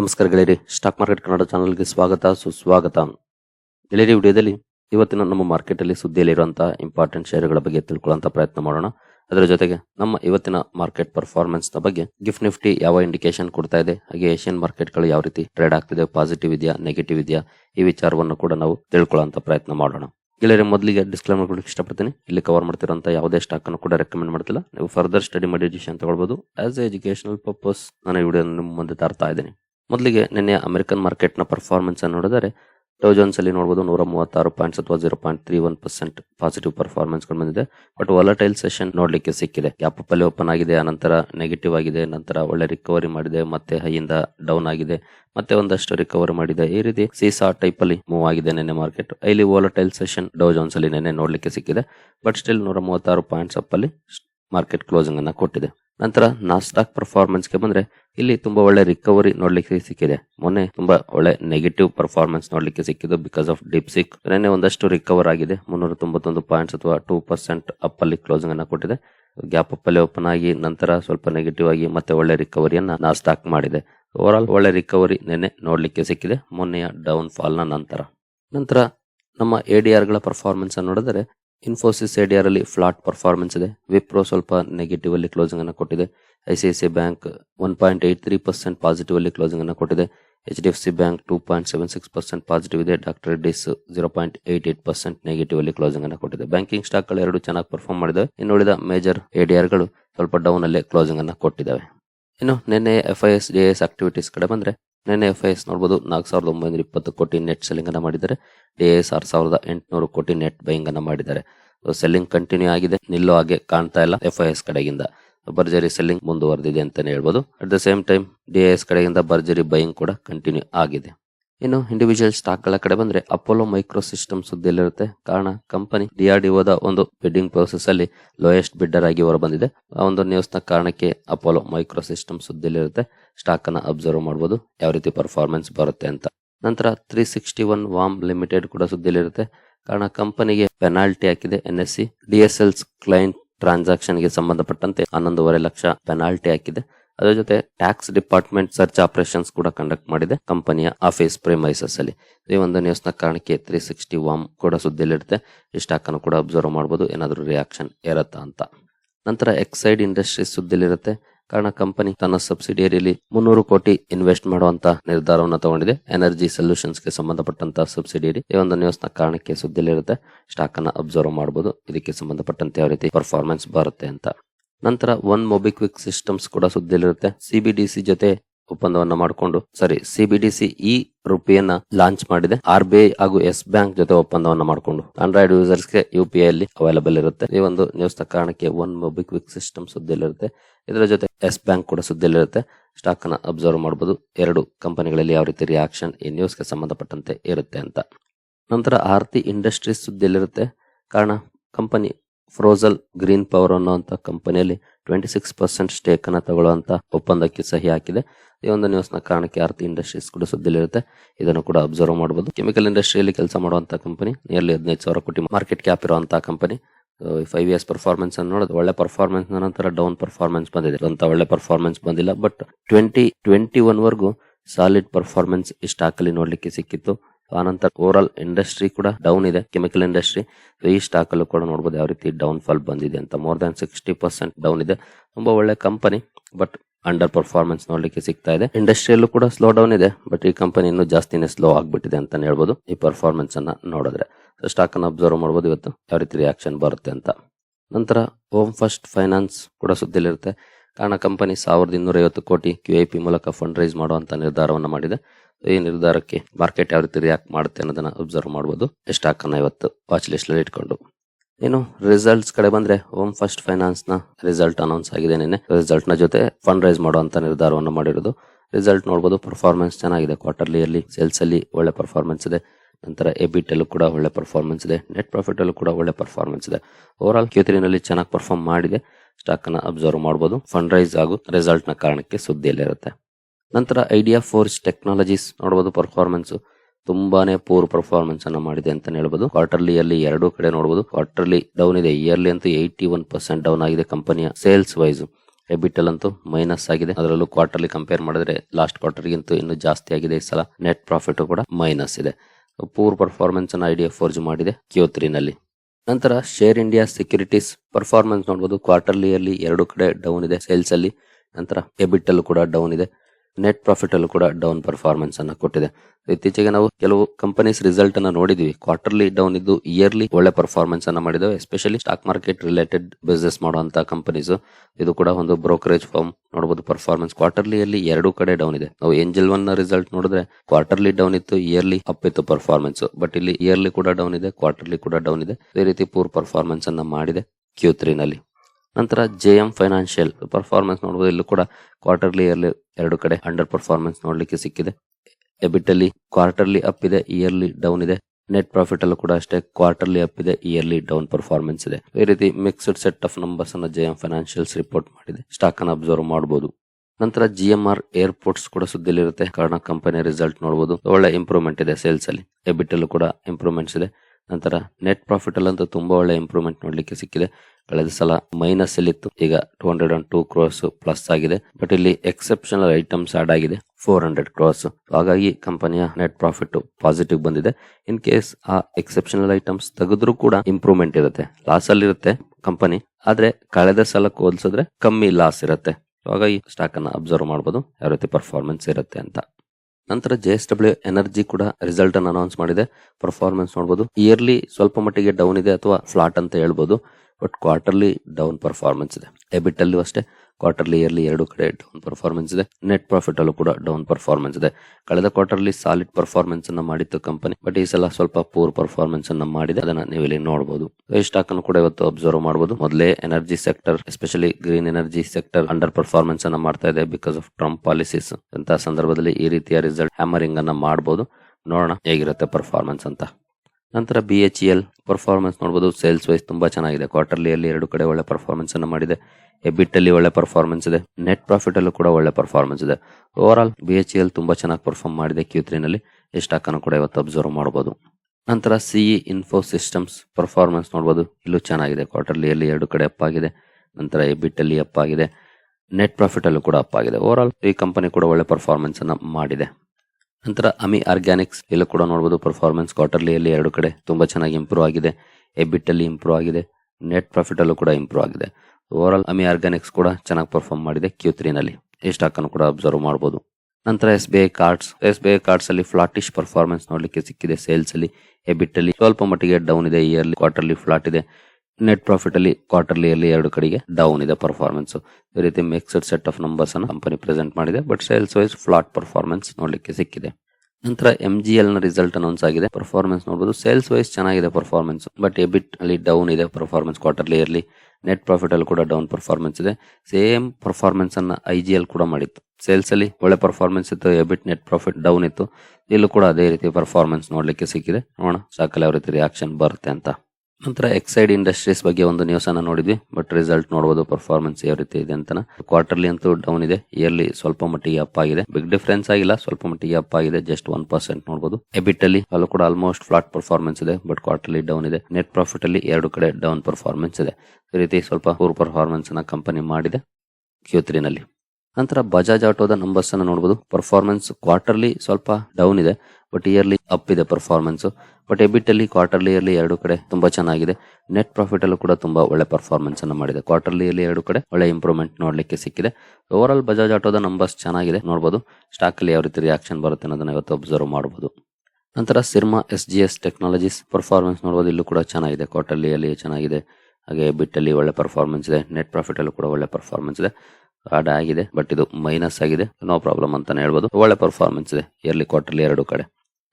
ನಮಸ್ಕಾರ ಗೆಳೆಯರಿ, stock market Kannada ಚಾನಲ್ಗೆ ಸ್ವಾಗತ, ಸುಸ್ವಾಗತ. ಗೆಳೆಯರಿ, ವಿಡಿಯೋದಲ್ಲಿ ಇವತ್ತಿನ ನಮ್ಮ ಮಾರ್ಕೆಟ್ ಅಲ್ಲಿ ಸುದ್ದಿಯಲ್ಲಿರುವಂತಹ ಇಂಪಾರ್ಟೆಂಟ್ ಷೇರುಗಳ ಬಗ್ಗೆ ತಿಳ್ಕೊಳ್ಳುವಂತ ಪ್ರಯತ್ನ ಮಾಡೋಣ. ಅದರ ಜೊತೆಗೆ ನಮ್ಮ ಇವತ್ತಿನ ಮಾರ್ಕೆಟ್ ಪರ್ಫಾರ್ಮೆನ್ಸ್ನ ಬಗ್ಗೆ ಗಿಫ್ಟ್ ನಿಫ್ಟಿ ಯಾವ ಇಂಡಿಕೇಶನ್ ಕೊಡ್ತಾ ಇದೆ, ಹಾಗೆ ಏಷ್ಯನ್ ಮಾರ್ಕೆಟ್ಗಳು ಯಾವ ರೀತಿ ಟ್ರೇಡ್ ಆಗ್ತಿದೆ ಪಾಸಿಟಿವ್ ಇದೆಯಾ ನೆಗೆಟಿವ್ ಇದೆಯಾ, ಈ ವಿಚಾರವನ್ನು ಕೂಡ ನಾವು ತಿಳ್ಕೊಳ್ಳುವಂತ ಪ್ರಯತ್ನ ಮಾಡೋಣ. ಗೆಳೆಯರೆ, ಮೊದಲಿಗೆ ಡಿಸ್ಕ್ಲೇಮರ್ ಕೊಡಕ್ಕೆ ಇಷ್ಟಪಡ್ತೀನಿ. ಇಲ್ಲಿ ಕವರ್ ಮಾಡ್ತಿರುವಂತಹ ಯಾವುದೇ ಸ್ಟಾಕ್ ಅನ್ನು ಕೂಡ ರೆಕಮೆಂಡ್ ಮಾಡ್ತಿಲ್ಲ. ನೀವು ಫರ್ದರ್ ಸ್ಟಡಿ ಮಾಡಿ ಡಿಸಿಷನ್ ತಗೊಳ್ಬಹುದು ಆಸ್ ಎ ಎಜುಕೇಶನಲ್ ಪರ್ಪಸ್ ನಾನು ಈ ವಿಡಿಯೋ ನಿಮ್ಮ ಮುಂದೆ ತರ್ತಾ ಇದ್ದೀನಿ. ಮೊದಲಿಗೆ ನಿನ್ನೆ ಅಮೆರಿಕನ್ ಮಾರ್ಕೆಟ್ನ ಪರ್ಫಾರ್ಮೆನ್ಸ್ ಅನ್ನು ನೋಡಿದರೆ ಅಲ್ಲಿ ನೋಡಬಹುದು ನೂರ ಮೂವತ್ತಾರು ಪಾಯಿಂಟ್ಸ್ ಅಥವಾ zero point three one percent positive performance ಬಂದಿದೆ. ಬಟ್ ವಾಲಟೈಲ್ ಸೆಷನ್ ನೋಡ್ಲಿಕ್ಕೆ ಸಿಕ್ಕಿದೆ. ಗ್ಯಾಪ್ ಅಲ್ಲಿ ಓಪನ್ ಆಗಿದೆ ಆನಂತರ ನೆಗೆಟಿವ್ ಆಗಿದೆ, ನಂತರ ಒಳ್ಳೆ ರಿಕವರಿ ಮಾಡಿದೆ, ಮತ್ತೆ ಹೈಯಿಂದ ಡೌನ್ ಆಗಿದೆ, ಮತ್ತೆ ಒಂದಷ್ಟು ರಿಕವರಿ ಮಾಡಿದೆ. ಈ ರೀತಿ ಸೀಸಾ ಟೈಪ್ ಅಲ್ಲಿ ಮೂವ್ ಆಗಿದೆ ನಿನ್ನೆ ಮಾರ್ಕೆಟ್ ಇಲ್ಲಿ ವಾಲಟೈಲ್ ಸೆಷನ್ ಡೋ ಜೋನ್ಸ್ ಅಲ್ಲಿ ನಿನ್ನೆ ನೋಡ್ಲಿಕ್ಕೆ ಸಿಕ್ಕಿದೆ. ಬಟ್ ಸ್ಟಿಲ್ ನೂರ ಮೂವತ್ತಾರು ಪಾಯಿಂಟ್ಸ್ ಅಪ್ ಅಲ್ಲಿ ಮಾರ್ಕೆಟ್ ಕ್ಲೋಸಿಂಗ್ ಅನ್ನ ಕೊಟ್ಟಿದೆ. ನಂತರ ನಾಸ್ಟಾಕ್ ಪರ್ಫಾರ್ಮೆನ್ಸ್ಗೆ ಬಂದ್ರೆ ಇಲ್ಲಿ ತುಂಬಾ ಒಳ್ಳೆ ರಿಕವರಿ ನೋಡ್ಲಿಕ್ಕೆ ಸಿಕ್ಕಿದೆ. ಮೊನ್ನೆ ತುಂಬಾ ಒಳ್ಳೆ ನೆಗೆಟಿವ್ ಪರ್ಫಾರ್ಮೆನ್ಸ್ ನೋಡ್ಲಿಕ್ಕೆ ಸಿಕ್ಕಿದ್ದು ಬಿಕಾಸ್ ಆಫ್ ಡಿಪ್ ಸಿಕ್ ನಿನ್ನೆ ಒಂದಷ್ಟು ರಿಕವರ್ ಆಗಿದೆ. ಮುನ್ನೂರ ತೊಂಬತ್ತೊಂದು ಪಾಯಿಂಟ್ಸ್ ಅಥವಾ ಟೂ ಪರ್ಸೆಂಟ್ ಅಪ್ ಅಲ್ಲಿ ಕ್ಲೋಸಿಂಗ್ ಅನ್ನ ಕೊಟ್ಟಿದೆ. ಗ್ಯಾಪ್ ಅಪ್ ಅಲ್ಲಿ ಓಪನ್ ಆಗಿ ನಂತರ ಸ್ವಲ್ಪ ನೆಗೆಟಿವ್ ಆಗಿ ಮತ್ತೆ ಒಳ್ಳೆ ರಿಕವರಿಯನ್ನ ನಾಸ್ಟಾಕ್ ಮಾಡಿದೆ. ಓವರ್ ಆಲ್ ಒಳ್ಳೆ ರಿಕವರಿ ನಿನ್ನೆ ನೋಡ್ಲಿಕ್ಕೆ ಸಿಕ್ಕಿದೆ. ಮೊನ್ನೆಯ ಡೌನ್ ಫಾಲ್ನ ನಂತರ. ನಂತರ ನಮ್ಮ ಎ ಡಿ ಗಳ ಪರ್ಫಾರ್ಮೆನ್ಸ್ ನೋಡಿದರೆ ಇನ್ಫೋಸಿಸ್ ಎಡಿಆರ್ ಅಲ್ಲಿ ಫ್ಲಾಟ್ ಪರ್ಫಾರ್ಮೆನ್ಸ್ ಇದೆ. ವಿಪ್ರೋ ಸ್ವಲ್ಪ ನೆಗೆಟಿವ್ ಅಲ್ಲಿ ಕ್ಲೋಸಿಂಗ್ ಅನ್ನು ಕೊಟ್ಟಿದೆ. I C I C bank one point eight three percent positive ಅಲ್ಲಿ ಕ್ಲೋಸಿಂಗ್ ಅನ್ನು ಕೊಟ್ಟಿದೆ. H D F C bank two point seven six percent positive ಇದೆ. ಡಾಕ್ಟರ್ ಡಿಸ್ zero point eight eight percent negative ಅಲ್ಲಿ closing ಅನ್ನು ಕೊಟ್ಟಿದೆ. Banking ಸ್ಟಾಕ್ಗಳು ಎರಡು ಚೆನ್ನಾಗಿ ಪರ್ಫಾರ್ಮ್ ಮಾಡಿದೆ ಇನ್ನು ಉಳಿದ ಮೇಜರ್ ಎಡಿಆರ್ಗಳು ಸ್ವಲ್ಪ ಡೌನ್ ಅಲ್ಲೇ ಕ್ಲೋಸಿಂಗ್ ಅನ್ನು ಕೊಟ್ಟಿದ್ದಾವೆ ಇನ್ನು ನಿನ್ನೆ F I S J S activities ಕಡೆ ಬಂದ್ರೆ ನಿನ್ನೆ ಎಫ್ ಐ ಎಸ್ ನೋಡಬಹುದು ನಾಲ್ಕು ಸಾವಿರದ ಒಂಬೈನೂರ ಇಪ್ಪತ್ತು ಕೋಟಿ ನೆಟ್ ಸೆಲ್ಲಿಂಗ್ ಅನ್ನ ಮಾಡಿದ್ದಾರೆ. ಡಿ ಎಸ್ ಆರ್ ಸಾವಿರದ ಎಂಟುನೂರು ಕೋಟಿ ನೆಟ್ ಬೈಯಿಂಗ್ ಅನ್ನ ಮಾಡಿದ್ದಾರೆ. ಸೆಲ್ಲಿಂಗ್ ಕಂಟಿನ್ಯೂ ಆಗಿದೆ. ನಿಲ್ಲೋ ಹಾಗೆ ಕಾಣ್ತಾ ಇಲ್ಲ ಎಫ್ ಐ ಎಸ್ ಕಡೆಗಿಂದ ಭರ್ಜರಿ ಸೆಲ್ಲಿಂಗ್ ಮುಂದುವರೆದಿದೆ ಅಂತಾನೆ ಹೇಳ್ಬೋದು. At the same time D S ಕಡೆಯಿಂದ ಭರ್ಜರಿ ಬೈಯಿಂಗ್ ಕೂಡ ಕಂಟಿನ್ಯೂ ಆಗಿದೆ. ಇನ್ನು ಇಂಡಿವಿಜುವಲ್ ಸ್ಟಾಕ್ಗಳ ಕಡೆ ಬಂದ್ರೆ ಅಪೋಲೋ ಮೈಕ್ರೋ ಸಿಸ್ಟಮ್ ಸುದ್ದಿಯಲ್ಲಿರುತ್ತೆ. ಕಾರಣ ಕಂಪನಿ ಡಿಆರ್ಡಿಒದ ಒಂದು ಬಿಡ್ಡಿಂಗ್ ಪ್ರೋಸೆಸ್ ಅಲ್ಲಿ ಲೋಯೆಸ್ಟ್ ಬಿಡ್ಡರ್ ಆಗಿ ಹೊರ ಬಂದಿದೆ ಆ ಒಂದು ನ್ಯೂಸ್ನ ಕಾರಣಕ್ಕೆ ಅಪೋಲೋ ಮೈಕ್ರೋ ಸಿಸ್ಟಮ್ ಸುದ್ದಿಯಲ್ಲಿರುತ್ತೆ. ಸ್ಟಾಕ್ ಅನ್ನ ಅಬ್ಸರ್ವ್ ಮಾಡಬಹುದು ಯಾವ ರೀತಿ ಪರ್ಫಾರ್ಮೆನ್ಸ್ ಬರುತ್ತೆ ಅಂತ. ನಂತರ ತ್ರೀ ಸಿಕ್ಸ್ಟಿ ಒನ್ ವಾಮ್ ಲಿಮಿಟೆಡ್ ಕೂಡ ಸುದ್ದಿಯಲ್ಲಿರುತ್ತೆ. ಕಾರಣ ಕಂಪನಿಗೆ ಪೆನಾಲ್ಟಿ ಹಾಕಿದೆ. N S C D S L's client ಟ್ರಾನ್ಸಾಕ್ಷನ್ಗೆ ಸಂಬಂಧಪಟ್ಟಂತೆ ಹನ್ನೊಂದೂವರೆ ಲಕ್ಷ ಪೆನಾಲ್ಟಿ ಹಾಕಿದೆ. ಅದರ ಜೊತೆ ಟ್ಯಾಕ್ಸ್ ಡಿಪಾರ್ಟ್ಮೆಂಟ್ ಸರ್ಚ್ ಆಪರೇಷನ್ಸ್ ಕೂಡ ಕಂಡಕ್ಟ್ ಮಾಡಿದೆ. ಕಂಪನಿಯ ಆಫೀಸ್ ಪ್ರೇಮೈಸಸ್ ಅಲ್ಲಿ. ಈ ಒಂದು ನ್ಯೂಸ್ನ ಕಾರಣಕ್ಕೆ ತ್ರೀ ಸಿಕ್ಸ್ಟಿ ವಾಮ್ ಕೂಡ ಸುದ್ದಿಲಿರುತ್ತೆ ಈ ಸ್ಟಾಕ್ ಕೂಡ ಅಬ್ಸರ್ವ್ ಮಾಡಬಹುದು ಏನಾದರೂ ರಿಯಾಕ್ಷನ್ ಇರತ್ತಾ ಅಂತ. ನಂತರ ಎಕ್ಸೈಡ್ ಇಂಡಸ್ಟ್ರೀಸ್ ಸುದ್ದಿಲಿರುತ್ತೆ ಕಾರಣ ಕಂಪನಿ ತನ್ನ ಸಬ್ಸಿಡಿಯರಿಯಲ್ಲಿ ಮುನ್ನೂರು ಕೋಟಿ ಇನ್ವೆಸ್ಟ್ ಮಾಡುವಂತ ನಿರ್ಧಾರವನ್ನು ತಗೊಂಡಿದೆ. ಎನರ್ಜಿ ಸೊಲ್ಯೂಷನ್ಸ್ಗೆ ಸಂಬಂಧಪಟ್ಟಂತ ಸಬ್ಸಿಡಿಯರಿ ಈ ಒಂದು ನ್ಯೂಸ್ನ ಕಾರಣಕ್ಕೆ ಸುದ್ದಿಲಿರುತ್ತೆ ಸ್ಟಾಕ್ ಅನ್ನ ಅಬ್ಸರ್ವ್ ಮಾಡಬಹುದು ಇದಕ್ಕೆ ಸಂಬಂಧಪಟ್ಟಂತೆ ಯಾವ ರೀತಿ ಪರ್ಫಾರ್ಮೆನ್ಸ್ ಬರುತ್ತೆ ಅಂತ. ನಂತರ ಒನ್ ಮೊಬಿಕ್ವಿಕ್ ಸಿಸ್ಟಮ್ಸ್ ಕೂಡ ಸುದ್ದಿಲಿರುತ್ತೆ ಸಿಬಿಡಿಸಿ ಜೊತೆ ಒಪ್ಪಂದವನ್ನ ಮಾಡಿಕೊಂಡು ಸಾರಿ ಸಿಬಿಡಿಸಿ ಈ ರುಪಿಯನ್ನ ಲಾಂಚ್ ಮಾಡಿದೆ. ಆರ್ ಬಿ ಐ ಹಾಗೂ ಎಸ್ ಬ್ಯಾಂಕ್ ಜೊತೆ ಒಪ್ಪಂದವನ್ನ ಮಾಡಿಕೊಂಡು ಆಂಡ್ರಾಯ್ಡ್ ಯೂಸರ್ಸ್ಗೆ ಯು ಪಿ ಐ ಅಲ್ಲಿ ಅವೈಲಬಲ್ ಇರುತ್ತೆ. ಈ ಒಂದು ನ್ಯೂಸ್ನ ಕಾರಣಕ್ಕೆ ಒನ್ ಮೊಬಿಕ್ವಿಕ್ ಸಿಸ್ಟಮ್ ಸುದ್ದಿಲಿರುತ್ತೆ ಇದರ ಜೊತೆ ಎಸ್ ಬ್ಯಾಂಕ್ ಕೂಡ ಸುದ್ದಿಲಿರುತ್ತೆ ಸ್ಟಾಕ್ ಅನ್ನ ಅಬ್ಸರ್ವ್ ಮಾಡಬಹುದು ಎರಡು ಕಂಪನಿಗಳಲ್ಲಿ ಯಾವ ರೀತಿ ರಿಯಾಕ್ಷನ್ ಈ ನ್ಯೂಸ್ಗೆ ಸಂಬಂಧಪಟ್ಟಂತೆ ಇರುತ್ತೆ ಅಂತ. ನಂತರ ಆರ್ತಿ ಇಂಡಸ್ಟ್ರೀಸ್ ಸುದ್ದಿಯಲ್ಲಿರುತ್ತೆ. ಕಾರಣ, ಕಂಪನಿ ಫ್ರೋಜಲ್ ಗ್ರೀನ್ ಪವರ್ ಅನ್ನುವಂತ ಕಂಪನಿಯಲ್ಲಿ ಟ್ವೆಂಟಿ ಸಿಕ್ಸ್ ಪರ್ಸೆಂಟ್ ಸ್ಟೇಕ್ ಅನ್ನ ತಗೊಳ್ಳುವಂತ ಒಪ್ಪಂದಕ್ಕೆ ಸಹಿ ಹಾಕಿದೆ. ಈ ಒಂದು ನ್ಯೂಸ್ನ ಕಾರಣಕ್ಕೆ ಆರ್ತಿ ಇಂಡಸ್ಟ್ರೀಸ್ ಕೂಡ ಸುದ್ದಿಲಿರುತ್ತೆ ಇದನ್ನು ಕೂಡ ಅಬ್ಸರ್ವ್ ಮಾಡಬಹುದು ಕೆಮಿಕಲ್ ಇಂಡಸ್ಟ್ರಿಯಲ್ಲಿ ಕೆಲಸ ಮಾಡುವಂತ ಕಂಪನಿ ನಿಯರ್ಲಿ ಹದಿನೈದು ಸಾವಿರ ಕೋಟಿ ಮಾರ್ಕೆಟ್ ಕ್ಯಾಪ್ ಇರುವಂತಹ ಕಂಪನಿ ಫೈವ್ ಇಯರ್ಸ್ ಪರ್ಫಾರ್ಮೆನ್ಸ್ ಅನ್ನು ನೋಡೋದು ಒಳ್ಳೆ ಪರ್ಫಾರ್ಮೆನ್ಸ್ ನಂತರ ಡೌನ್ ಪರ್ಫಾರ್ಮೆನ್ಸ್ ಬಂದಿದೆ. ಅಂತ ಒಳ್ಳೆ ಪರ್ಫಾರ್ಮೆನ್ಸ್ ಬಂದಿಲ್ಲ. ಬಟ್ ಟ್ವೆಂಟಿ ಟ್ವೆಂಟಿ ಒನ್ ವರ್ಗೂ ಸಾಲಿಡ್ ಪರ್ಫಾರ್ಮೆನ್ಸ್ ಈ ಸ್ಟಾಕ್ ಅಲ್ಲಿ ನೋಡ್ಲಿಕ್ಕೆ ಸಿಕ್ಕಿತ್ತು. ಆನಂತರ ಓವರ್ ಇಂಡಸ್ಟ್ರಿ ಕೂಡ ಡೌನ್ ಇದೆ. ಕೆಮಿಕಲ್ ಇಂಡಸ್ಟ್ರಿ ಈ ಸ್ಟಾಕ್ ಅಲ್ಲೂ ಕೂಡ ನೋಡಬಹುದು ಯಾವ ರೀತಿ ಡೌನ್ ಫಾಲ್ ಬಂದಿದೆ ಅಂತ. More than sixty percent down ಇದೆ. ತುಂಬಾ ಒಳ್ಳೆ ಕಂಪನಿ ಬಟ್ ಅಂಡರ್ ಪರ್ಫಾರ್ಮೆನ್ಸ್ ನೋಡ್ಲಿಕ್ಕೆ ಸಿಗ್ತಾ ಇದೆ. ಇಂಡಸ್ಟ್ರಿಯಲ್ಲೂ ಕೂಡ ಸ್ಲೋ ಡೌನ್ ಇದೆ ಬಟ್ ಈ ಕಂಪನಿ ಇನ್ನೂ ಜಾಸ್ತಿನೇ ಸ್ಲೋ ಆಗ್ಬಿಟ್ಟಿದೆ ಅಂತ ಹೇಳ್ಬೋದು ಈ ಪರ್ಫಾರ್ಮೆನ್ಸ್ ಅನ್ನ ನೋಡಿದ್ರೆ. ಸ್ಟಾಕ್ ಅನ್ನು ಅಬ್ಸರ್ವ್ ಮಾಡಬಹುದು ಇವತ್ತು ಯಾವ ರೀತಿ ರಿಯಾಕ್ಷನ್ ಬರುತ್ತೆ ಅಂತ. ನಂತರ ಹೋಮ್ ಫಸ್ಟ್ ಫೈನಾನ್ಸ್ ಕೂಡ ಸುದ್ದಿಲಿರುತ್ತೆ. ಕಾರಣ ಕಂಪನಿ ಸಾವಿರದ ಇನ್ನೂರ ಐವತ್ತು ಕೋಟಿ ಕ್ಯೂ ಐ ಪಿ ಮೂಲಕ ಫಂಡ್ ರೈಸ್ ಮಾಡುವಂತ ನಿರ್ಧಾರವನ್ನು ಮಾಡಿದೆ. ಈ ನಿರ್ಧಾರಕ್ಕೆ ಮಾರ್ಕೆಟ್ ಯಾವ ರೀತಿ ರಿಯಾಕ್ಟ್ ಮಾಡುತ್ತೆ ಅನ್ನೋದನ್ನ ಅಬ್ಸರ್ವ್ ಮಾಡಬಹುದು ಸ್ಟಾಕ್ ಅನ್ನ ಇವತ್ತು ವಾಚ್ ಲಿಸ್ಟ್ ಅಲ್ಲಿ ಇಟ್ಕೊಂಡು. ಇನ್ನು ರಿಸಲ್ಟ್ಸ್ ಕಡೆ ಬಂದ್ರೆ ಹೋಮ್ ಫಸ್ಟ್ ಫೈನಾನ್ಸ್ನ ರಿಸಲ್ಟ್ ಅನೌನ್ಸ್ ಆಗಿದೆ ನಿನ್ನೆ. ರಿಸಲ್ಟ್ನ ಜೊತೆ ಫಂಡ್ ರೈಸ್ ಮಾಡುವಂತ ನಿರ್ಧಾರವನ್ನು ಮಾಡಿರೋದು. ರಿಸಲ್ಟ್ ನೋಡಬಹುದು ಪರ್ಫಾರ್ಮೆನ್ಸ್ ಚೆನ್ನಾಗಿದೆ. ಕ್ವಾರ್ಟರ್ಲಿ ಅಲ್ಲಿ ಸೇಲ್ಸ್ ಅಲ್ಲಿ ಒಳ್ಳೆ ಪರ್ಫಾರ್ಮೆನ್ಸ್ ಇದೆ. ನಂತರ ಎಬಿಟ್ ಅಲ್ಲೂ ಕೂಡ ಒಳ್ಳೆ ಪರ್ಫಾರ್ಮೆನ್ಸ್ ಇದೆ. ನೆಟ್ ಪ್ರಾಫಿಟ್ ಅಲ್ಲೂ ಕೂಡ ಒಳ್ಳೆ ಪರ್ಫಾರ್ಮೆನ್ಸ್ ಇದೆ. ಓವರ್ ಆಲ್ನಲ್ಲಿ ಚೆನ್ನಾಗಿ ಪರ್ಫಾರ್ಮ್ ಮಾಡಿದೆ. ಸ್ಟಾಕ್ ಅನ್ನ ಅಬ್ಸರ್ವ್ ಮಾಡಬಹುದು ಫಂಡ್ ರೈಸ್ ಹಾಗೂ ರಿಸಲ್ಟ್ನ ಕಾರಣಕ್ಕೆ ಸುದ್ದಿಯಲ್ಲಿರುತ್ತೆ. ನಂತರ ಐಡಿಯಾ ಫೋರ್ಸ್ ಟೆಕ್ನಾಲಜೀಸ್ ನೋಡಬಹುದು ಪರ್ಫಾರ್ಮೆನ್ಸ್ ತುಂಬಾನೇ ಪೂರ್ ಪರ್ಫಾರ್ಮೆನ್ಸ್ ಅನ್ನ ಮಾಡಿದೆ ಅಂತ ಹೇಳ್ಬೋದು. ಕ್ವಾರ್ಟರ್ಲಿ ಅಲ್ಲಿ ಎರಡು ಕಡೆ ನೋಡಬಹುದು ಕ್ವಾರ್ಟರ್ಲಿ ಡೌನ್ ಇದೆ. ಇಯರ್ಲಿ ಅಂತೂ ಏಯ್ಟಿ ಒನ್ ಪರ್ಸೆಂಟ್ ಡೌನ್ ಆಗಿದೆ ಕಂಪನಿಯ ಸೇಲ್ಸ್ ವೈಸ್ ಎಬಿಟಲ್ ಅಂತೂ ಮೈನಸ್ ಆಗಿದೆ. ಅದರಲ್ಲೂ ಕ್ವಾರ್ಟರ್ಲಿ ಕಂಪೇರ್ ಮಾಡಿದ್ರೆ ಲಾಸ್ಟ್ ಕ್ವಾರ್ಟರ್ಗಿಂತೂ ಇನ್ನೂ ಜಾಸ್ತಿ ಆಗಿದೆ ಈ ಸಲ. ನೆಟ್ ಪ್ರಾಫಿಟ್ ಕೂಡ ಮೈನಸ್ ಇದೆ. ಪೂರ್ ಪರ್ಫಾರ್ಮೆನ್ಸ್ ಅನ್ನು ಐಡಿಯಾ ಫೋರ್ಜ್ ಮಾಡಿದೆ ಕ್ಯೂ ನಲ್ಲಿ. ನಂತರ ಶೇರ್ ಇಂಡಿಯಾ ಸೆಕ್ಯೂರಿಟೀಸ್ ಪರ್ಫಾರ್ಮೆನ್ಸ್ ನೋಡಬಹುದು ಕ್ವಾರ್ಟರ್ಲಿ ಅಲ್ಲಿ ಎರಡು ಕಡೆ ಡೌನ್ ಇದೆ ಸೇಲ್ಸ್ ಅಲ್ಲಿ. ನಂತರ ಎಬಿಟಲ್ ಕೂಡ ಡೌನ್ ಇದೆ. ನೆಟ್ ಪ್ರಾಫಿಟ್ ಅಲ್ಲೂ ಕೂಡ ಡೌನ್ ಪರ್ಫಾರ್ಮೆನ್ಸ್ ಅನ್ನ ಕೊಟ್ಟಿದೆ. ಇತ್ತೀಚೆಗೆ ನಾವು ಕೆಲವು ಕಂಪನೀಸ್ ರಿಸಲ್ಟ್ ಅನ್ನ ನೋಡಿದ್ವಿ. ಕ್ವಾರ್ಟರ್ಲಿ ಡೌನ್ ಇದ್ದು ಇಯರ್ಲಿ ಒಳ್ಳೆ ಪರ್ಫಾರ್ಮೆನ್ಸ್ ಅನ್ನ ಮಾಡಿದಾವೆ. Especially stock market related business ಮಾಡುವಂತಹ ಕಂಪನೀಸ್ ಇದು ಕೂಡ ಒಂದು ಬ್ರೋಕರೇಜ್ ಫಾರ್ಮ್ ನೋಡಬಹುದು ಪರ್ಫಾರ್ಮೆನ್ಸ್ ಕ್ವಾರ್ಟರ್ಲಿ ಅಲ್ಲಿ ಎರಡು ಕಡೆ ಡೌನ್ ಇದೆ. ನಾವು ಏಂಜಲ್ ಒನ್ನ ರಿಸಲ್ಟ್ ನೋಡಿದ್ರೆ ಕ್ವಾರ್ಟರ್ಲಿ ಡೌನ್ ಇತ್ತು ಇಯರ್ಲಿ ಅಪ್ ಇತ್ತು ಪರ್ಫಾರ್ಮೆನ್ಸ್ ಬಟ್ ಇಲ್ಲಿ ಇಯರ್ಲಿ ಕೂಡ ಡೌನ್ ಇದೆ ಕ್ವಾರ್ಟರ್ಲಿ ಕೂಡ ಡೌನ್ ಇದೆ. ಈ ರೀತಿ ಪೂರ್ ಪರ್ಫಾರ್ಮೆನ್ಸ್ ಅನ್ನ ಮಾಡಿದೆ ಕ್ಯೂ ತ್ರೀ ನಲ್ಲಿ. ನಂತರ ಜೆ ಎಂ ಫೈನಾನ್ಷಿಯಲ್ ಪರ್ಫಾರ್ಮೆನ್ಸ್ ನೋಡಬಹುದು ಇಲ್ಲೂ ಕೂಡ ಕ್ವಾರ್ಟರ್ಲಿ ಇಯರ್ಲಿ ಎರಡು ಕಡೆ ಅಂಡರ್ ಪರ್ಫಾರ್ಮೆನ್ಸ್ ನೋಡ್ಲಿಕ್ಕೆ ಸಿಕ್ಕಿದೆ. ಎಬಿಟಲ್ಲಿ ಕ್ವಾರ್ಟರ್ಲಿ ಅಪ್ ಇದೆ ಇಯರ್ಲಿ ಡೌನ್ ಇದೆ. ನೆಟ್ ಪ್ರಾಫಿಟ್ ಅಲ್ಲೂ ಕೂಡ ಅಷ್ಟೇ ಕ್ವಾರ್ಟರ್ಲಿ ಅಪ್ ಇದೆ ಇಯರ್ಲಿ ಡೌನ್ ಪರ್ಫಾರ್ಮೆನ್ಸ್ ಇದೆ. ಈ ರೀತಿ ಮಿಕ್ಸ್ಡ್ ಸೆಟ್ ಆಫ್ ನಂಬರ್ಸ್ ಅನ್ನು ಜೆ ಎಂ ಫೈನಾನ್ಷಿಯಲ್ಸ್ ರಿಪೋರ್ಟ್ ಮಾಡಿದೆ. ಸ್ಟಾಕ್ ಅನ್ನು ಅಬ್ಸರ್ವ್ ಮಾಡಬಹುದು ನಂತರ ಜಿ ಎಂ ಆರ್ ಏರ್ಪೋರ್ಟ್ಸ್ ಕೂಡ ಸುದ್ದಿಲಿರುತ್ತೆ ಕಾರಣ ಕಂಪನಿ ರಿಸಲ್ಟ್ ನೋಡಬಹುದು ಒಳ್ಳೆ ಇಂಪ್ರೂವ್ಮೆಂಟ್ ಇದೆ ಸೇಲ್ಸ್ ಅಲ್ಲಿ. ಎಬಿಟ್ ಅಲ್ಲೂ ಕೂಡ ಇಂಪ್ರೂವ್ಮೆಂಟ್ಸ್ ಇದೆ. ನಂತರ ನೆಟ್ ಪ್ರಾಫಿಟ್ ಅಲ್ಲಂತೂ ತುಂಬಾ ಒಳ್ಳೆ ಇಂಪ್ರೂವ್ಮೆಂಟ್ ನೋಡ್ಲಿಕ್ಕೆ ಸಿಕ್ಕಿದೆ. ಕಳೆದ ಸಲ ಮೈನಸ್ ಅಲ್ಲಿ ಇತ್ತು ಈಗ two hundred and two crores plus ಆಗಿದೆ. ಬಟ್ ಇಲ್ಲಿ ಎಕ್ಸೆಪ್ಷನಲ್ ಐಟಮ್ಸ್ ಆಡ್ ಆಗಿದೆ. ಫೋರ್ ಹಂಡ್ರೆಡ್ ಕ್ರೋರ್ಸ್ ಹಾಗಾಗಿ ಕಂಪನಿಯ ನೆಟ್ ಪ್ರಾಫಿಟ್ ಪಾಸಿಟಿವ್ ಬಂದಿದೆ. ಇನ್ ಕೇಸ್ ಆ ಎಕ್ಸೆಪ್ಷನಲ್ ಐಟಮ್ಸ್ ತೆಗೆದ್ರು ಕೂಡ ಇಂಪ್ರೂವ್ಮೆಂಟ್ ಇರುತ್ತೆ. ಲಾಸ್ ಅಲ್ಲಿ ಇರುತ್ತೆ ಕಂಪನಿ. ಆದ್ರೆ ಕಳೆದ ಸಲಕ್ಕೆ ಹೋಲಿಸಿದ್ರೆ ಕಮ್ಮಿ ಲಾಸ್ ಇರುತ್ತೆ. ಹಾಗಾಗಿ ಸ್ಟಾಕ್ ಅನ್ನ ಅಬ್ಸರ್ವ್ ಮಾಡಬಹುದು ಯಾವ ರೀತಿ ಪರ್ಫಾರ್ಮೆನ್ಸ್ ಇರುತ್ತೆ ಅಂತ. ನಂತರ ಜೆ ಎಸ್ ಡಬ್ಲ್ಯೂ ಎನರ್ಜಿ ಕೂಡ ರಿಸಲ್ಟ್ ಅನ್ನು ಅನೌನ್ಸ್ ಮಾಡಿದೆ. ಪರ್ಫಾರ್ಮೆನ್ಸ್ ನೋಡಬಹುದು ಇಯರ್ಲಿ ಸ್ವಲ್ಪ ಮಟ್ಟಿಗೆ ಡೌನ್ ಇದೆ ಅಥವಾ ಫ್ಲಾಟ್ ಅಂತ ಹೇಳ್ಬೋದು. ಬಟ್ ಕ್ವಾರ್ಟರ್ಲಿ ಡೌನ್ ಪರ್ಫಾರ್ಮೆನ್ಸ್ ಇದೆ. ಎಬಿಟ್ ಅಲ್ಲಿ ಅಷ್ಟೇ. ಕ್ವಾರ್ಟರ್ಲಿ ಇಯರ್ಲಿ ಎರಡು ಕಡೆ ಡೌನ್ ಪರ್ಫಾರ್ಮೆನ್ಸ್ ಇದೆ. ನೆಟ್ ಪ್ರಾಫಿಟ್ ಅಲ್ಲೂ ಕೂಡ ಡೌನ್ ಪರ್ಫಾರ್ಮೆನ್ಸ್ ಇದೆ. ಕಳೆದ ಕ್ವಾರ್ಟರ್ಲಿ ಸಾಲಿಡ್ ಪರ್ಫಾರ್ಮೆನ್ಸ್ ಅನ್ನ ಮಾಡಿತ್ತು ಕಂಪನಿ ಬಟ್ ಈ ಸಲ ಸ್ವಲ್ಪ ಪೂರ್ ಪರ್ಫಾರ್ಮೆನ್ಸ್ ಅನ್ನ ಮಾಡಿದೆ. ಅದನ್ನ ನೀವು ಇಲ್ಲಿ ನೋಡಬಹುದು ಈ ಸ್ಟಾಕ್ ಅನ್ನು ಕೂಡ ಇವತ್ತು ಅಬ್ಸರ್ವ್ ಮಾಡಬಹುದು ಮೊದಲೇ energy sector especially green energy sector under performance ಅನ್ನ ಮಾಡ್ತಾ ಇದೆ ಬಿಕಾಸ್ ಆಫ್ ಟ್ರಂಪ್ ಪಾಲಿಸೀಸ್ ಅಂತ ಸಂದರ್ಭದಲ್ಲಿ ಈ ರೀತಿಯ ರಿಸಲ್ಟ್ ಹ್ಯಾಮರಿಂಗ್ ಅನ್ನ ಮಾಡಬಹುದು ನೋಡೋಣ ಹೇಗಿರುತ್ತೆ ಪರ್ಫಾರ್ಮೆನ್ಸ್ ಅಂತ. ನಂತರ ಬಿ ಎಚ್ ಎಲ್ ಪರ್ಫಾರ್ಮೆನ್ಸ್ ನೋಡಬಹುದು ಸೇಲ್ಸ್ ವೈಸ್ ತುಂಬಾ ಚೆನ್ನಾಗಿದೆ. ಕ್ವಾರ್ಟರ್ಲಿ ಅಲ್ಲಿ ಎರಡು ಕಡೆ ಒಳ್ಳೆ ಪರ್ಫಾರ್ಮೆನ್ಸ್ ಅನ್ನು ಮಾಡಿದೆ. ಎಬಿಟ್ ಅಲ್ಲಿ ಒಳ್ಳೆ ಪರ್ಫಾರ್ಮೆನ್ಸ್ ಇದೆ. ನೆಟ್ ಪ್ರಾಫಿಟ್ ಅಲ್ಲೂ ಕೂಡ ಒಳ್ಳೆ ಪರ್ಫಾರ್ಮೆನ್ಸ್ ಇದೆ. Over all B H L ತುಂಬಾ ಚೆನ್ನಾಗಿ ಪರ್ಫಾರ್ಮ್ ಮಾಡಿದೆ ಕ್ಯೂ ತ್ರೀ ನಲ್ಲಿ. ಸ್ಟಾಕ್ ಅನ್ನು ಕೂಡ ಇವತ್ತು ಅಬ್ಸರ್ವ್ ಮಾಡಬಹುದು ನಂತರ ಸಿಇ ಇನ್ಫೋ ಸಿಸ್ಟಮ್ಸ್ ಪರ್ಫಾರ್ಮೆನ್ಸ್ ನೋಡಬಹುದು ಇಲ್ಲೂ ಚೆನ್ನಾಗಿದೆ. ಕ್ವಾರ್ಟರ್ಲಿ ಅಲ್ಲಿ ಎರಡು ಕಡೆ ಅಪ್ ಆಗಿದೆ. ನಂತರ ಎಬಿಟ್ ಅಲ್ಲಿ ಅಪ್ ಆಗಿದೆ. ನೆಟ್ ಪ್ರಾಫಿಟ್ ಅಲ್ಲೂ ಕೂಡ ಅಪ್ ಆಗಿದೆ. ಓವರ್ ಆಲ್ ಈ ಕಂಪನಿ ಕೂಡ ಒಳ್ಳೆ ಪರ್ಫಾರ್ಮೆನ್ಸ್ ಅನ್ನ ಮಾಡಿದೆ. ನಂತರ ಅಮಿ ಆರ್ಗ್ಯಾನಿಕ್ಸ್ ಎಲ್ಲೂ ಕೂಡ ನೋಡಬಹುದು ಪರ್ಫಾರ್ಮೆನ್ಸ್ ಕ್ವಾರ್ಟರ್ಲಿ ಅಲ್ಲಿ ಎರಡು ಕಡೆ ತುಂಬಾ ಚೆನ್ನಾಗಿ ಇಂಪ್ರೂವ್ ಆಗಿದೆ. ಎಬಿಟ್ ಅಲ್ಲಿ ಇಂಪ್ರೂವ್ ಆಗಿದೆ. ನೆಟ್ ಪ್ರಾಫಿಟ್ ಅಲ್ಲೂ ಕೂಡ ಇಂಪ್ರೂವ್ ಆಗಿದೆ. ಓವರ್ ಆಲ್ ಅಮಿ ಆರ್ಗ್ಯಾನಿಕ್ಸ್ ಕೂಡ ಚೆನ್ನಾಗಿ ಪರ್ಫಾರ್ಮ್ ಮಾಡಿದೆ ಕ್ಯೂ ತ್ರೀನಲ್ಲಿ ಈ ಸ್ಟಾಕ್ ಅನ್ನು ಕೂಡ ಅಬ್ಸರ್ವ್ ಮಾಡಬಹುದು ನಂತರ S B I cards S B I cards ಅಲ್ಲಿ ಫ್ಲಾಟಿಶ್ ಪರ್ಫಾರ್ಮೆನ್ಸ್ ನೋಡಲಿಕ್ಕೆ ಸಿಕ್ಕಿದೆ ಸೇಲ್ಸ್ ಅಲ್ಲಿ ಎಬಿಟ್ ಅಲ್ಲಿ ಸ್ವಲ್ಪ ಮಟ್ಟಿಗೆ ಡೌನ್ ಇದೆ. ಇಯರ್ಲಿ ಕ್ವಾರ್ಟರ್ಲಿ ಫ್ಲಾಟ್ ಇದೆ. ನೆಟ್ ಪ್ರಾಫಿಟ್ ಅಲ್ಲಿ ಕ್ವಾರ್ಟರ್ಲಿ ಅಲ್ಲಿ ಎರಡು ಕಡೆಗೆ ಡೌನ್ ಇದೆ ಪರ್ಫಾರ್ಮೆನ್ಸ್ ಈ ರೀತಿ ಮಿಕ್ಸ್ಡ್ ಸೆಟ್ ಆಫ್ ನಂಬರ್ಸ್ ಅನ್ನು ಕಂಪನಿ ಪ್ರೆಸೆಂಟ್ ಮಾಡಿದೆ but sales wise flat performance ನೋಡ್ಲಿಕ್ಕೆ ಸಿಕ್ಕಿದೆ. ನಂತರ ಎಂ ಜಿ ಎಲ್ನ ರಿಸಲ್ಟ್ ಅನೌನ್ಸ್ ಆಗಿದೆ. ಪರ್ಫಾರ್ಮೆನ್ಸ್ ನೋಡಬಹುದು ಸೇಲ್ಸ್ ವೈಸ್ ಚೆನ್ನಾಗಿದೆ ಪರ್ಫಾರ್ಮೆನ್ಸ್ ಬಟ್ ಎಬಿಟ್ ಅಲ್ಲಿ ಡೌನ್ ಇದೆ performance quarterly yearly net profit ಅಲ್ಲಿ ಕೂಡ ಡೌನ್ ಪರ್ಫಾರ್ಮೆನ್ಸ್ ಇದೆ. ಸೇಮ್ ಪರ್ಫಾರ್ಮೆನ್ಸ್ ಅನ್ನ ಐ ಜಿ ಎಲ್ ಕೂಡ ಮಾಡಿತ್ತು. ಸೇಲ್ಸ್ ಅಲ್ಲಿ ಒಳ್ಳೆ ಪರ್ಫಾರ್ಮೆನ್ಸ್ ಇತ್ತು ಎಬಿಟ್ ನೆಟ್ ಪ್ರಾಫಿಟ್ ಡೌನ್ ಇತ್ತು. ಇಲ್ಲೂ ಕೂಡ ಅದೇ ರೀತಿ ಪರ್ಫಾರ್ಮೆನ್ಸ್ ನೋಡ್ಲಿಕ್ಕೆ ಸಿಕ್ಕಿದೆ. ನೋಡೋಣ, ಸಾಕಲ್ಲಿ ಯಾವ ರೀತಿ ರಿಯಾಕ್ಷನ್ ಬರುತ್ತೆ ಅಂತ. ನಂತರ ಎಕ್ಸೈಡ್ ಇಂಡಸ್ಟ್ರೀಸ್ ಬಗ್ಗೆ ಒಂದು ನ್ಯೂಸ್ ಅನ್ನ ನೋಡಿದ್ವಿ ಬಟ್ ರಿಸಲ್ಟ್ ನೋಡಬಹುದು ಪರ್ಫಾರ್ಮೆನ್ಸ್ ಯಾವ ರೀತಿ ಇದೆ ಅಂತ ಕ್ವಾರ್ಟರ್ಲಿ ಅಂತೂ ಡೌನ್ ಇದೆ ಇಯರ್ಲಿ ಸ್ವಲ್ಪ ಮಟ್ಟಿಗೆ ಅಪ್ ಆಗಿದೆ. ಬಿಗ್ ಡಿಫರೆನ್ಸ್ ಆಗಿಲ್ಲ, ಸ್ವಲ್ಪ ಮಟ್ಟಿಗೆ ಅಪ್ ಆಗಿದೆ ಜಸ್ಟ್ ಒನ್ ಪರ್ಸೆಂಟ್ ನೋಡಬಹುದು ಎಬಿಟ್ ಅಲ್ಲಿ ಅಲ್ಲೂ ಕೂಡ ಆಲ್ಮೋಸ್ಟ್ ಫ್ಲಾಟ್ ಪರ್ಫಾರ್ಮೆನ್ಸ್ ಇದೆ ಬಟ್ ಕ್ವಾರ್ಟರ್ಲಿ ಡೌನ್ ಇದೆ. ನೆಟ್ ಪ್ರಾಫಿಟ್ ಅಲ್ಲಿ ಎರಡು ಕಡೆ ಡೌನ್ ಪರ್ಫಾರ್ಮೆನ್ಸ್ ಇದೆ. ಈ ರೀತಿ ಸ್ವಲ್ಪ ಪೂರ್ ಪರ್ಫಾರ್ಮೆನ್ಸ್ ಅನ್ನ ಕಂಪನಿ ಮಾಡಿದೆ ಕ್ಯೂ ತ್ರೀ ನಲ್ಲಿ. ನಂತರ ಬಜಾಜ್ ಆಟೋದ ನಂಬರ್ಸ್ ಅನ್ನು ನೋಡಬಹುದು ಪರ್ಫಾರ್ಮೆನ್ಸ್ ಕ್ವಾರ್ಟರ್ಲಿ ಸ್ವಲ್ಪ ಡೌನ್ ಇದೆ ಬಟ್ ಇಯರ್ಲಿ ಅಪ್ ಇದೆ ಪರ್ಫಾರ್ಮೆನ್ಸ್ ಬಟ್ ಎಬಿಟ್ ಅಲ್ಲಿ ಕ್ವಾರ್ಟರ್ಲಿ ಇಯರ್ಲಿ ಎರಡು ಕಡೆ ತುಂಬಾ ಚೆನ್ನಾಗಿದೆ. ನೆಟ್ ಪ್ರಾಫಿಟ್ ಅಲ್ಲೂ ಕೂಡ ತುಂಬಾ ಒಳ್ಳೆ ಪರ್ಫಾರ್ಮೆನ್ಸ್ ಅನ್ನು ಮಾಡಿದೆ. ಕ್ವಾರ್ಟರ್ಲಿ ಇಯರ್ಲಿ ಎರಡು ಕಡೆ ಒಳ್ಳೆ ಇಂಪ್ರೂವ್ಮೆಂಟ್ ನೋಡ್ಲಿಕ್ಕೆ ಸಿಕ್ಕಿದೆ. ಓವರ್ ಆಲ್ ಬಜಾಜ್ ಆಟೋದ ನಂಬರ್ಸ್ ಚೆನ್ನಾಗಿದೆ ನೋಡಬಹುದು ಸ್ಟಾಕ್ ಅಲ್ಲಿ ಯಾವ ರೀತಿ ರಿಯಾಕ್ಷನ್ ಬರುತ್ತೆ ಅನ್ನೋದನ್ನ ಇವತ್ತು ಅಬ್ಸರ್ವ್ ಮಾಡಬಹುದು ನಂತರ Syrma S G S technologies performance ನೋಡಬಹುದು ಇಲ್ಲೂ ಕೂಡ ಚೆನ್ನಾಗಿದೆ. ಕ್ವಾರ್ಟರ್ಲಿ ಅಲ್ಲಿ ಚೆನ್ನಾಗಿದೆ. ಹಾಗೆ ಬಿಟ್ ಅಲ್ಲಿ ಒಳ್ಳೆ ಪರ್ಫಾರ್ಮೆನ್ಸ್ ಇದೆ. ನೆಟ್ ಪ್ರಾಫಿಟ್ ಅಲ್ಲೂ ಕೂಡ ಒಳ್ಳೆ ಪರ್ಫಾರ್ಮೆನ್ಸ್ ಇದೆ. ಆಡ್ ಆಗಿದೆ ಬಟ್ ಇದು ಮೈನಸ್ ಆಗಿದೆ. ನೋ ಪ್ರಾಬ್ಲಮ್ ಅಂತಾನೆ ಹೇಳ್ಬೋದು. ಒಳ್ಳೆ ಪರ್ಫಾರ್ಮೆನ್ಸ್ ಇದೆ. ಇಯರ್ಲಿ ಕ್ವಾರ್ಟರ್ಲಿ ಎರಡು ಕಡೆ.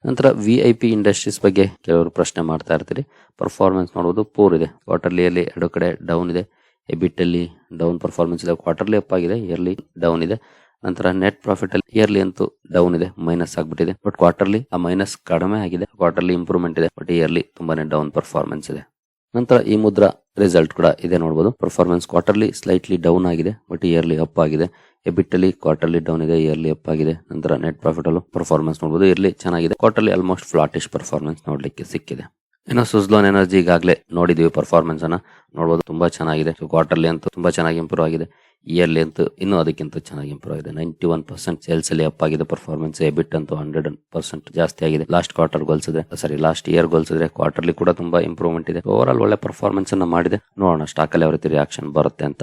ನಂತರ ವಿ ಐ ಪಿ ಇಂಡಸ್ಟ್ರೀಸ್ ಬಗ್ಗೆ ಕೆಲವರು ಪ್ರಶ್ನೆ ಮಾಡ್ತಾ ಇರ್ತೀರಿ. ಪರ್ಫಾರ್ಮೆನ್ಸ್ ನೋಡೋದು ಪೂರ್ ಇದೆ. ಕ್ವಾರ್ಟರ್ಲಿಯಲ್ಲಿ ಎರಡು ಕಡೆ ಡೌನ್ ಇದೆ. ಎಬಿಟಲ್ಲಿ ಡೌನ್ ಪರ್ಫಾರ್ಮೆನ್ಸ್ ಇದೆ. ಕ್ವಾರ್ಟರ್ಲಿ ಅಪ್ ಆಗಿದೆ ಇಯರ್ಲಿ ಡೌನ್ ಇದೆ. ನಂತರ ನೆಟ್ ಪ್ರಾಫಿಟ್ ಅಲ್ಲಿ ಇಯರ್ಲಿ ಅಂತೂ ಡೌನ್ ಇದೆ ಮೈನಸ್ ಆಗ್ಬಿಟ್ಟಿದೆ. ಬಟ್ ಕ್ವಾರ್ಟರ್ಲಿ ಆ ಮೈನಸ್ ಕಡಿಮೆ ಆಗಿದೆ. ಕ್ವಾರ್ಟರ್ಲಿ ಇಂಪ್ರೂವ್ಮೆಂಟ್ ಇದೆ. ಬಟ್ ಇಯರ್ಲಿ ತುಂಬಾನೇ ಡೌನ್ ಪರ್ಫಾರ್ಮೆನ್ಸ್ ಇದೆ. ನಂತರ ಈ ಮುದ್ರ ರಿಸಲ್ಟ್ ಕೂಡ ಇದೆ ನೋಡಬಹುದು ಪರ್ಫಾರ್ಮೆನ್ಸ್ ಕ್ವಾರ್ಟರ್ಲಿ ಸ್ಲೈಟ್ಲಿ ಡೌನ್ ಆಗಿದೆ ಬಟ್ ಇಯರ್ಲಿ ಅಪ್ ಆಗಿದೆ. ಎಬಿಟ್ ಅಲ್ಲಿ ಕ್ವಾರ್ಟರ್ಲಿ ಡೌನ್ ಇದೆ ಇಯರ್ಲಿ ಅಪ್ ಆಗಿದೆ. ನಂತರ ನೆಟ್ ಪ್ರಾಫಿಟ್ ಅಲ್ಲೂ ಪರ್ಫಾರ್ಮೆನ್ಸ್ ನೋಡಬಹುದು ಇಯರ್ಲಿ ಚೆನ್ನಾಗಿದೆ. ಕ್ವಾರ್ಟರ್ಲಿ ಆಲ್ಮೋಸ್ಟ್ ಫ್ಲಾಟಿಶ್ ಪರ್ಫಾರ್ಮೆನ್ಸ್ ನೋಡ್ಲಿಕ್ಕೆ ಸಿಕ್ಕಿದೆ. ಇನ್ನು ಸುಸ್ಲೋನ್ ಎನರ್ಜಿ ಈಗಾಗಲೇ ನೋಡಿದೀವಿ ಪರ್ಫಾರ್ಮೆನ್ಸ್ ಅನ್ನ. ನೋಡಬಹುದು ತುಂಬಾ ಚೆನ್ನಾಗಿದೆ. ಕ್ವಾರ್ಟರ್ಲಿ ಅಂತೂ ತುಂಬಾ ಚೆನ್ನಾಗಿ ಇಂಪ್ರೂವ್ ಆಗಿದೆ. ಇಯರ್ಲಿ ಅಂತೂ ಇನ್ನೂ ಅದಕ್ಕಿಂತ ಚೆನ್ನಾಗಿ ಇಂಪ್ರೂವ್ ಆಗಿದೆ. ನೈಂಟಿ ಒನ್ ಪರ್ಸೆಂಟ್ ಸೇಲ್ಸ್ ಅಲ್ಲಿ ಅಪ್ ಆಗಿದೆ ಪರ್ಫಾರ್ಮೆನ್ಸ್ ಎಬಿಟ್ ಅಂತೂ ಹಂಡ್ರೆಡ್ ಪರ್ಸೆಂಟ್ ಜಾಸ್ತಿ ಆಗಿದೆ. ಲಾಸ್ಟ್ ಕ್ವಾರ್ಟರ್ ಗೋಲ್ಸಿದ್ರೆ ಸಾರಿ ಲಾಸ್ಟ್ ಇಯರ್ ಗೋಲ್ಸಿದ್ರೆ ಕ್ವಾರ್ಟರ್ಲಿ ಕೂಡ ತುಂಬಾ ಇಂಪ್ರೂವ್ಮೆಂಟ್ ಇದೆ. ಓವರ್ ಆಲ್ ಒಳ್ಳೆ ಪರ್ಫಾರ್ಮೆನ್ಸ್ ಅನ್ನ ಮಾಡಿದೆ. ನೋಡೋಣ ಸ್ಟಾಕ್ ಅಲ್ಲಿ ಯಾವ ರೀತಿ ರಿಯಾಕ್ಷನ್ ಬರುತ್ತೆ ಅಂತ.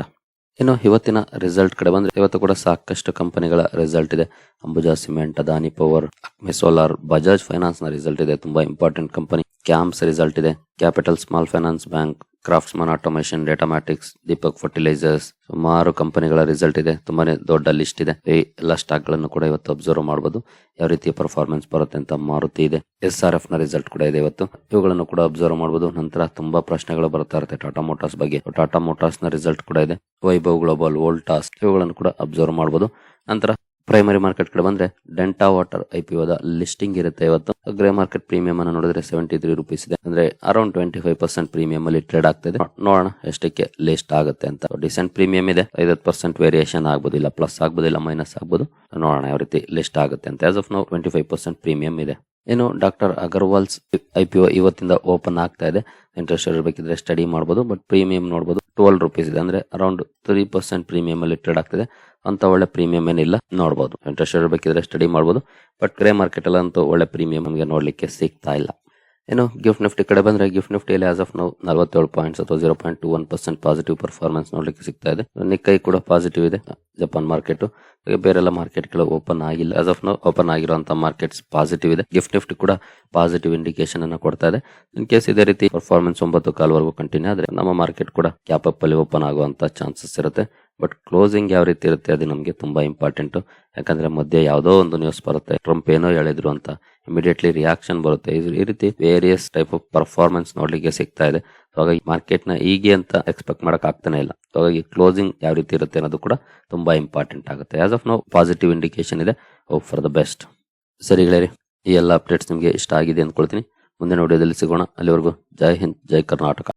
ಇನ್ನು ಇವತ್ತಿನ ರಿಸಲ್ಟ್ ಕಡೆ ಬಂದ್ರೆ ಇವತ್ತು ಕೂಡ ಸಾಕಷ್ಟು ಕಂಪನಿಗಳ ರಿಸಲ್ಟ್ ಇದೆ. Ambuja cement Adani power Acme solar Bajaj ಫೈನಾನ್ಸ್ನ result ಇದೆ. ತುಂಬಾ ಇಂಪಾರ್ಟೆಂಟ್ ಕಂಪನಿ ಕ್ಯಾಂಪ್ಸ್ ರಿಸಲ್ಟ್ ಇದೆ. Capital small finance bank craftsman automation Datamatics Deepak fertilisers ಸುಮಾರು ಕಂಪನಿಗಳ ರಿಸಲ್ಟ್ ಇದೆ. ತುಂಬಾನೇ ದೊಡ್ಡ ಲಿಸ್ಟ್ ಇದೆ. ಈ ಎಲ್ಲ ಸ್ಟಾಕ್ಗಳನ್ನು ಕೂಡ ಇವತ್ತು ಅಬ್ಸರ್ವ್ ಮಾಡಬಹುದು ಯಾವ ರೀತಿಯ ಪರ್ಫಾರ್ಮೆನ್ಸ್ ಬರುತ್ತೆ ಅಂತ ಮಾರುತಿ ಇದೆ. ಎಸ್ ಆರ್ ಎಫ್ನ ರಿಸಲ್ಟ್ ಕೂಡ ಇದೆ ಇವತ್ತು. ಇವುಗಳನ್ನು ಕೂಡ ಅಬ್ಸರ್ವ್ ಮಾಡಬಹುದು ನಂತರ ತುಂಬಾ ಪ್ರಶ್ನೆಗಳು ಬರ್ತಾ ಇರುತ್ತೆ ಟಾಟಾ ಮೋಟಾರ್ಸ್ ಬಗ್ಗೆ. ಟಾಟಾ ಮೋಟಾರ್ಸ್ನ ರಿಸಲ್ಟ್ ಕೂಡ ಇದೆ. ವೈಭವ್ ಗ್ಲೋಬಲ್ ವೋಲ್ಟಾಸ್ ಇವುಗಳನ್ನು ಕೂಡ ಅಬ್ಸರ್ವ್ ಮಾಡಬಹುದು ನಂತರ ಪ್ರೈಮರಿ ಮಾರ್ಕೆಟ್ ಕಡೆ ಬಂದ್ರೆ Denta water I P listing ಇರುತ್ತೆ ಇವತ್ತು. ಗ್ರೇ ಮಾರ್ಕೆಟ್ ಪ್ರೀಮಿಯಂ ಅನ್ನು ನೋಡಿದ್ರೆ ಸೆವೆಂಟಿ ತ್ರೀ ರುಪೀಸ್ ಇದೆ. ಅಂದ್ರೆ around twenty five percent premium ಅಲ್ಲಿ ಟ್ರೇಡ್ ಆಗ್ತಿದೆ ನೋಡೋಣ ಎಷ್ಟಕ್ಕೆ ಲಿಸ್ಟ್ ಆಗುತ್ತೆ ಅಂತ. ಡಿಸೆಂಟ್ ಪ್ರೀಮಿಯಂ ಇದೆ. ಐವತ್ತು ಪರ್ಸೆಂಟ್ ವೇರಿಯೇಷನ್ ಆಗ್ಬೋದಿಲ್ಲ ಪ್ಲಸ್ ಆಗ್ಬೋದಿಲ್ಲ ಮೈನಸ್ ಆಗ್ಬೋದು. ನೋಡೋಣ ಯಾವ ರೀತಿ ಲಿಸ್ಟ್ ಆಗುತ್ತೆ ಅಂತ. As of now twenty five percent premium ಇದೆ. ಇನ್ನು ಡಾಕ್ಟರ್ ಅಗರ್ವಾಲ್ಸ್ ಐ ಪಿ ಇವತ್ತಿಂದ ಓಪನ್ ಆಗ್ತಾ ಇದೆ. ಇಂಟ್ರೆಸ್ಟ್ ಇರಬೇಕಿದ್ರೆ ಸ್ಟಡಿ ಮಾಡಬಹುದು ಬಟ್ ಪ್ರೀಮಿಯಂ ನೋಡಬಹುದು ಟ್ವೆಲ್ ರುಪೀಸ್ ಇದೆ, ಅಂದ್ರೆ ಅರೌಂಡ್ ತ್ರೀ ಪರ್ಸೆಂಟ್ ಪ್ರೀಮಿಯಂ ಅಲ್ಲಿ ಟ್ರೇಡ್ ಆಗ್ತಿದೆ. ಅಂತ ಒಳ್ಳೆ ಪ್ರೀಮಿಯಂ ಏನಿಲ್ಲ ನೋಡಬಹುದು ಇಂಟ್ರೆಸ್ಟ್ ಇರಬೇಕಿದ್ರೆ ಸ್ಟಡಿ ಮಾಡಬಹುದು ಬಟ್ ಗ್ರೇ ಮಾರ್ಕೆಟ್ ಅಲ್ಲಿ ಅಂತೂ ಒಳ್ಳೆ ಪ್ರೀಮಿಯಂ ನಮಗೆ ನೋಡ್ಲಿಕ್ಕೆ ಸಿಗ್ತಾ ಇಲ್ಲ. ಇನ್ನು ಗಿಫ್ಟ್ ನಿಫ್ಟಿ ಕಡೆ ಬಂದ್ರೆ ಗಿಫ್ಟ್ ನಿಫ್ಟಿಯಲ್ಲಿ ಆಸ್ ಆಫ್ ನಾವು ನಲವತ್ತೇಳು ಪಾಯಿಂಟ್ಸ್ ಅಥವಾ zero point two one percent positive performance ನೋಡ್ಲಿಕ್ಕೆ ಸಿಗ್ತಾ ಇದೆ. ನಿಕ್ಕೈ ಕೂಡ ಪಾಸಿಟಿವ್ ಇದೆ ಜಪಾನ್ ಮಾರ್ಕೆಟ್ ಬೇರೆಲ್ಲ ಮಾರ್ಕೆಟ್ಗಳು ಓಪನ್ ಆಗಿಲ್ಲ. ಆಸ್ ಆಫ್ ನೋ ಓಪನ್ ಆಗಿರುವಂತಹ ಮಾರ್ಕೆಟ್ಸ್ ಪಾಸಿಟಿವ್ ಇದೆ. ಗಿಫ್ಟ್ ನಿಫ್ಟಿ ಕೂಡ ಪಾಸಿಟಿವ್ ಇಂಡಿಕೇಶನ್ ಅನ್ನು ಕೊಡ್ತಾ ಇದೆ. ಇನ್ ಕೇಸ್ ಇದೇ ರೀತಿ ಪರ್ಫಾರ್ಮೆನ್ಸ್ ಒಂಬತ್ತು ಕಾಲ್ವರೆಗೂ ಕಂಟಿನ್ಯೂ ಆದ್ರೆ ನಮ್ಮ ಮಾರ್ಕೆಟ್ ಕೂಡ ಕ್ಯಾಪ್ ಅಲ್ಲಿ ಓಪನ್ ಆಗುವಂತ ಚಾನ್ಸಸ್ ಇರುತ್ತೆ. ಬಟ್ ಕ್ಲೋಸಿಂಗ್ ಯಾವ ರೀತಿ ಇರುತ್ತೆ ಅದು ನಮಗೆ ತುಂಬಾ ಇಂಪಾರ್ಟೆಂಟ್ ಯಾಕಂದ್ರೆ ಮಧ್ಯೆ ಯಾವುದೋ ಒಂದು ನ್ಯೂಸ್ ಬರುತ್ತೆ ಟ್ರಂಪ್ ಏನೋ ಹೇಳಿದ್ರು ಅಂತ ಇಮಿಡಿಯೇಟ್ಲಿ ರಿಯಾಕ್ಷನ್ ಬರುತ್ತೆ. ಈ ರೀತಿ ವೇರಿಯಸ್ ಟೈಪ್ ಆಫ್ ಪರ್ಫಾರ್ಮೆನ್ಸ್ ನೋಡ್ಲಿಕ್ಕೆ ಸಿಗ್ತಾ ಇದೆ. ಹಾಗಾಗಿ ಮಾರ್ಕೆಟ್ನ ಹೀಗೆ ಅಂತ ಎಕ್ಸ್ಪೆಕ್ಟ್ ಮಾಡಕ್ ಆಗ್ತಾನೆ ಇಲ್ಲ. ಹಾಗಾಗಿ ಕ್ಲೋಸಿಂಗ್ ಯಾವ ರೀತಿ ಇರುತ್ತೆ ಅನ್ನೋದು ಕೂಡ ತುಂಬಾ ಇಂಪಾರ್ಟೆಂಟ್ ಆಗುತ್ತೆ. As of now positive indication ಇದೆ. ಹೋಪ್ ಫಾರ್ ದ ಬೆಸ್ಟ್ ಸರಿ ಗೆಳೆಯರಿ, ಈ ಎಲ್ಲ ಅಪ್ಡೇಟ್ಸ್ ನಿಮಗೆ ಇಷ್ಟ ಆಗಿದೆ ಅಂದ್ಕೊಳ್ತೀನಿ. ಮುಂದಿನ ವಿಡಿಯೋದಲ್ಲಿ ಸಿಗೋಣ. ಅಲ್ಲಿವರೆಗೂ ಜೈ ಹಿಂದ್, ಜೈ ಕರ್ನಾಟಕ.